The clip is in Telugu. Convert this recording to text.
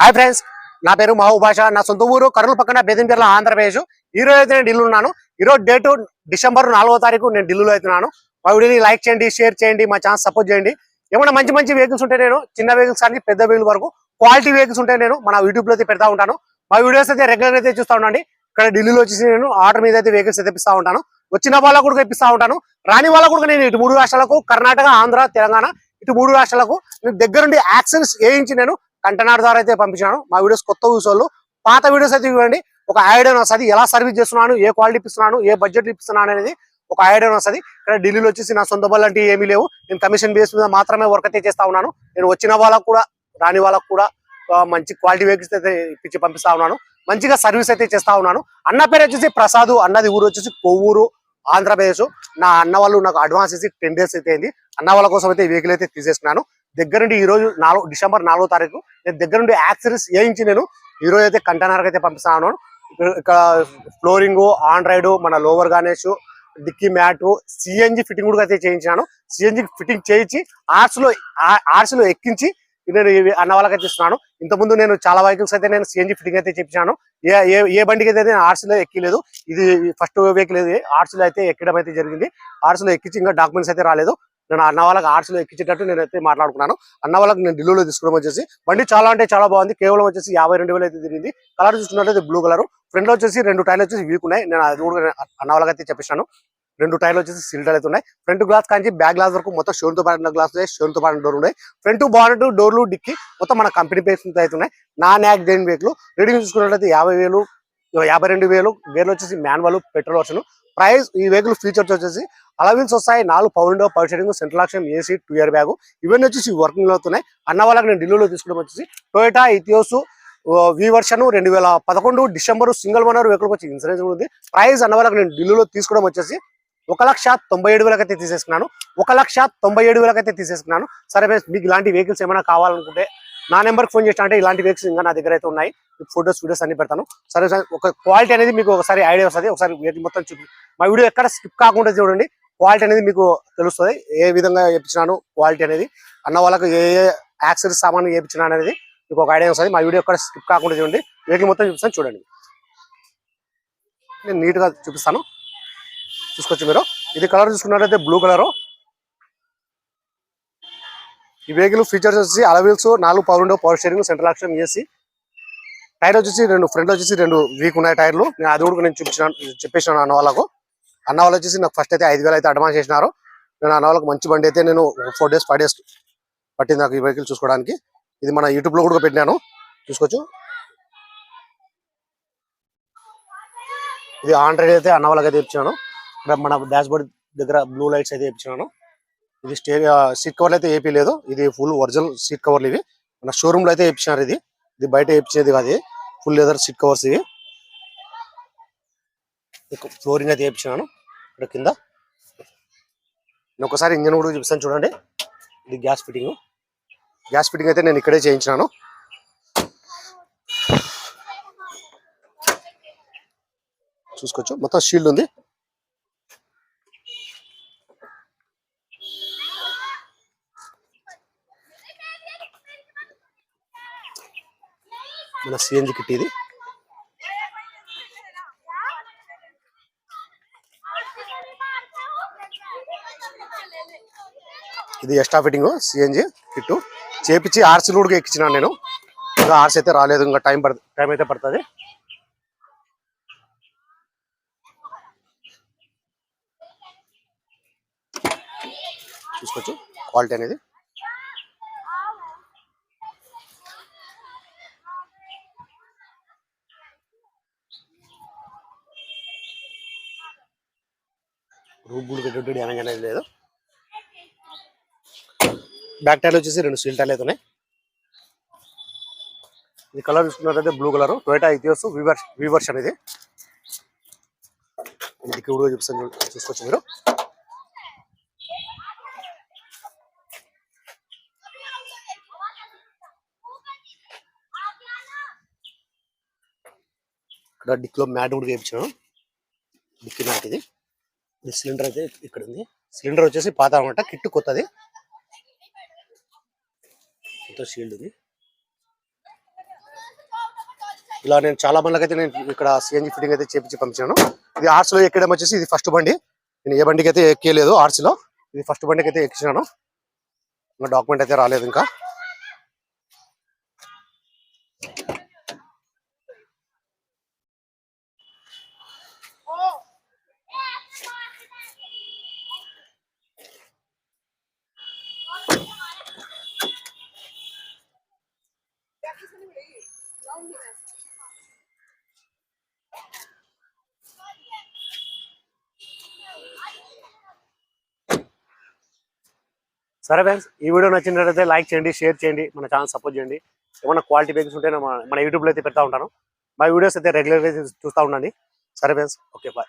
హాయ్ ఫ్రెండ్స్ నా పేరు మహబూబ్ నా సొంత ఊరు కర్నూలు పక్కన బెదింపేర్ల ఆంధ్రప్రదేశ్. ఈ రోజు అయితే నేను ఢిల్లీ ఉన్నాను. ఈరోజు డేటు డిసెంబర్ నాలుగో తారీఖు నేను ఢిల్లీలో అవుతున్నాను. మా వీడియోని లైక్ చేయండి షేర్ చేయండి మా ఛాన్స్ సపోర్ట్ చేయండి. ఏమైనా మంచి మంచి వెహికల్స్ ఉంటే నేను చిన్న వెహికల్స్ కానీ పెద్ద వెహికల్ వరకు క్వాలిటీ వెహికల్స్ ఉంటే నేను మన యూట్యూబ్లో అయితే పెడతా ఉంటాను. మా వీడియోస్ అయితే రెగ్యులర్ అయితే చూస్తా ఉండండి. ఇక్కడ ఢిల్లీలో వచ్చేసి నేను ఆర్డర్ మీద అయితే వెహికల్స్ అయితే ఇస్తా ఉంటాను. వచ్చిన వాళ్ళకు కూడా ఇప్పిస్తా ఉంటాను. రాని వాళ్ళకు కూడా నేను ఇటు మూడు రాష్ట్రాలకు కర్ణాటక ఆంధ్ర తెలంగాణ ఇటు మూడు రాష్ట్రాలకు నేను దగ్గరుండి యాక్సెన్స్ వేయించి నేను కంటనాడు ద్వారా అయితే పంపించాను. మా వీడియోస్ కొత్త వాళ్ళు. పాత వీడియోస్ అయితే ఇవ్వండి. ఒక ఐడియా వస్తుంది. ఎలా సర్వీస్ చేస్తున్నాను? ఏ క్వాలిటీ ఇస్తున్నాను ఏ బడ్జెట్ ఇస్తున్నాను అనేది ఒక ఐడియా వస్తుంది. ఇక్కడ ఢిల్లీలో వచ్చేసి నా సొంత బల్ అంటే ఏమీ లేవు. నేను కమిషన్ బేస్ మీద మాత్రమే వర్క్ అయితే చేస్తా ఉన్నాను. నేను వచ్చిన వాళ్ళకు కూడా రాని వాళ్ళకు కూడా మంచి క్వాలిటీ వెహికల్స్ అయితే ఇప్పించి పంపిస్తా ఉన్నాను. మంచిగా సర్వీస్ అయితే చేస్తా ఉన్నాను. అన్న పేరు వచ్చేసి ప్రసాద్. అన్నది ఊరు వచ్చేసి కొవ్వూరు ఆంధ్రప్రదేశ్. నా అన్న వాళ్ళు నాకు అడ్వాన్స్ ఇచ్చి టెన్ డేస్ అయితే అయింది. అన్న వాళ్ళ కోసం అయితే వెహికల్ అయితే తీసేస్తున్నాను. దగ్గర నుండి ఈ రోజు నాలుగు డిసెంబర్ నాలుగో తారీఖు నేను దగ్గర నుండి యాక్సరీస్ వేయించి నేను ఈ రోజు అయితే కంటైనర్ అయితే పంపిస్తాను. ఇక్కడ ఫ్లోరింగ్ ఆండ్రాయిడ్ మన lower Ganesh dickey mat CNG fitting కూడా అయితే చేయించాను సిఎన్జి ఫిట్టింగ్ చేయించి ఆర్ట్స్లో ఆర్ట్స్లో ఎక్కించి నేను ఇవి అన్న వాళ్ళకైతే ఇస్తున్నాను. ఇంతకుముందు నేను చాలా వెహికల్స్ అయితే నేను సిఎన్జి ఫిట్టింగ్ అయితే చేయించాను ఏ ఏ ఏ బండికి అయితే నేను ఆర్ట్స్లో ఎక్కలేదు ఇది ఫస్ట్ వెహికల్ ఇది ఆర్ట్స్లో అయితే ఎక్కడం అయితే జరిగింది. ఆర్ట్స్లో ఎక్కించి ఇంకా డాక్యుమెంట్స్ అయితే రాలేదు. నేను అన్న వాళ్ళకి ఆర్ట్స్లో ఎక్కించేటట్టు నేను అయితే మాట్లాడుకున్నాను. అన్న వాళ్ళకి నేను ఢిల్లీలో తీసుకోవడం వచ్చేసి. బండి చాలా అంటే చాలా బాగుంది. కేవలం వచ్చేసి యాభై రెండు వేలు అయితే తిరిగింది. కలర్ చూసుకున్నట్లయితే బ్లూ కలర్ ఫ్రంట్లో వచ్చేసి రెండు టైర్లు వచ్చేసి వీక్ ఉన్నాయి. నేను అది కూడా అన్న వాళ్ళకి అయితే చెప్పేసాను రెండు టైర్లు వచ్చేసి సిల్డర్ అయితే ఉన్నాయి. ఫ్రంట్ గ్లాస్ కానీ బ్యాక్ గ్లాస్ వరకు మొత్తం షోన్తో పాడిన గ్లాస్ ఉన్నాయి. షోన్తో పాడిన డోర్ ఉన్నాయి. ఫ్రంట్ బానెట్ డోర్లు డిక్కి మొత్తం మన కంపెనీ పేస్ అయితే ఉన్నాయి. నాన్ యాక్సిడెంట్ వెహికల్ రీడింగ్ చూసుకున్నట్లయితే యాభై వేలు యాభై రెండు వేలు గేర్లు వచ్చేసి మాన్యువల్ పెట్రోల్ వర్షన్. ప్రైస్ ఈ వెహికల్ ఫీచర్స్ వచ్చేసి అలవిల్స్ వస్తాయి నాలుగు power window power steering central action AC two airbag. ఇవన్నీ వచ్చేసి వర్కింగ్ అవుతున్నాయి అన్న వాళ్ళకి నేను ఢిల్లీలో తీసుకోవడం వచ్చేసి టొయోటా ఇథియోస్ వి వర్షన్ రెండు వేల పదకొండు డిసెంబర్ సింగిల్ ఓనర్ వెహికల్ వచ్చి ఇన్సూరెన్స్ ఉంది. ప్రైస్ అన్న వాళ్ళకి నేను ఢిల్లీలో తీసుకోవడం వచ్చేసి ఒక లక్ష తొంభై ఏడు వేలకైతే తీసేసుకున్నాను. ఒక లక్ష తొంభై ఏడు వేలకైతే తీసేసుకున్నాను. సరే మీకు ఇలాంటి వెహికల్స్ ఏమైనా కావాలనుకుంటే నా నెంబర్కి ఫోన్ చేసిన అంటే ఇలాంటి వెహికల్స్ ఇంకా నా దగ్గర అయితే ఉన్నాయి. ఫోటోస్ వీడియోస్ అన్ని పెడతాను. సరే ఒక క్వాలిటీ అనేది మీకు ఒకసారి ఐడియా వస్తుంది. ఒకసారి మొత్తం చూపి మా వీడియో ఎక్కడ స్కిప్ కాకుండా చూడండి. క్వాలిటీ అనేది మీకు తెలుస్తుంది. ఏ విధంగా చేయించినాను క్వాలిటీ అనేది అన్న వాళ్ళకి ఏ ఏ యాక్సరీస్ సామాన్ చేయించినా అనేది మీకు ఒక ఐడియా వస్తుంది. మా వీడియో ఎక్కడ స్కిప్ కాకుండా చూడండి. వెహికల్ మొత్తం చూపిస్తాను చూడండి. నేను నీట్గా చూపిస్తాను. చూసుకోవచ్చు మీరు. ఇది కలర్ చూసుకున్నట్లయితే బ్లూ కలర్. ఈ వెహికల్ ఫీచర్స్ వచ్చి అలవీల్స్ నాలుగు power window power steering central action AC tyre వచ్చేసి రెండు ఫ్రంట్ వచ్చేసి రెండు వీక్ ఉన్నాయి టైర్లు నేను అది కూడా నేను చూపించిన చెప్పేసాను అన్న వాళ్ళకు. అన్న వాళ్ళు వచ్చేసి నాకు ఫస్ట్ అయితే ఐదు వేలు అయితే అడ్వాన్స్ చేసినారు. నేను అన్న వాళ్ళకి మంచి బండి అయితే నేను ఫోర్ డేస్ ఫైవ్ డేస్ పట్టింది నాకు ఈ వెహికల్ చూసుకోవడానికి. ఇది మన యూట్యూబ్లో కూడా పెట్టినాను. చూసుకోవచ్చు. ఇది ఆండ్రాయిడ్ అయితే అన్న వాళ్ళకి అయితే ఇచ్చాను మన డాష్ బోర్డ్ దగ్గర బ్లూ లైట్స్ అయితే ఇచ్చాను ఇది స్టే సీట్ కవర్లు అయితే ఏపీ లేదు. ఇది ఫుల్ ఒరిజినల్ సీట్ కవర్లు ఇవి. మన షోరూమ్లో అయితే వేయించినారు ఇది. ఇది బయట వేయించేది కాదు ఫుల్ లెదర్ సీట్ కవర్స్ ఇవి. ఫ్లోరింగ్ అయితే వేయించినాను. ఇక్కడ కింద. నేను ఒకసారి ఇంజన్ కూడా చూపిస్తాను చూడండి. ఇది గ్యాస్ ఫిట్టింగ్. గ్యాస్ ఫిట్టింగ్ అయితే నేను ఇక్కడే చేయించినాను. చూసుకోవచ్చు. మొత్తం షీల్డ్ ఉంది. మన సిఎన్జి కిట్ ఇది ఇది ఎక్స్ట్రా ఫిట్టింగ్ సిఎన్జి కిట్టు. చేపించి ఆర్సీ కూడా ఎక్కించినాను నేను. ఇంకా ఆర్సీ అయితే రాలేదు ఇంకా టైం పడుతుంది టైం అయితే పడుతుంది. చూసుకోవచ్చు క్వాలిటీ అనేది. రూప్ కూడా పెట్టి లేదు. బ్యాక్ టైర్లు వచ్చేసి రెండు స్టీల్ టైర్లు అయితే ఉన్నాయి ఇది కలర్ చూసుకున్నట్లయితే బ్లూ కలర్. టొయటా ఇథియోస్ వివర్స్ వివర్షన్ ఇది. ఇది కూడా చూపిస్తాను చూసుకోవచ్చు మీరు. ఇక్కడ డిక్లో మ్యాట్ కూడా వేయించాను. డిక్కి మ్యాట్ ఇది. ఈ సిలిండర్ అయితే ఇక్కడ ఉంది. సిలిండర్ వచ్చేసి పాత అనమాట కిట్ కొత్తది. ఎంతో షీల్డ్ ఉంది. ఇలా నేను చాలా మందికి అయితే నేను ఇక్కడ సిఎన్జి ఫిట్టింగ్ అయితే చేపించి పంపించాను. ఇది ఆర్ట్స్ ఎక్కడం వచ్చేసి ఇది ఫస్ట్ బండి. నేను ఏ బండికి అయితే ఎక్కలేదు ఆర్ట్స్ ఇది ఫస్ట్ బండికి అయితే ఎక్కించాను. ఇంకా డాక్యుమెంట్ అయితే రాలేదు ఇంకా. సరే ఫ్రెండ్స్ ఈ వీడియో నచ్చినట్లయితే లైక్ చేయండి షేర్ చేయండి మన ఛానల్ సపోర్ట్ చేయండి. ఏమైనా క్వాలిటీ బేగ్స్ ఉంటే మన మన యూట్యూబ్లో అయితే పెడతా ఉంటాను. మా వీడియోస్ అయితే రెగ్యులర్గా చూస్తూ ఉండండి. సరే ఫ్రెండ్స్ ఓకే బాయ్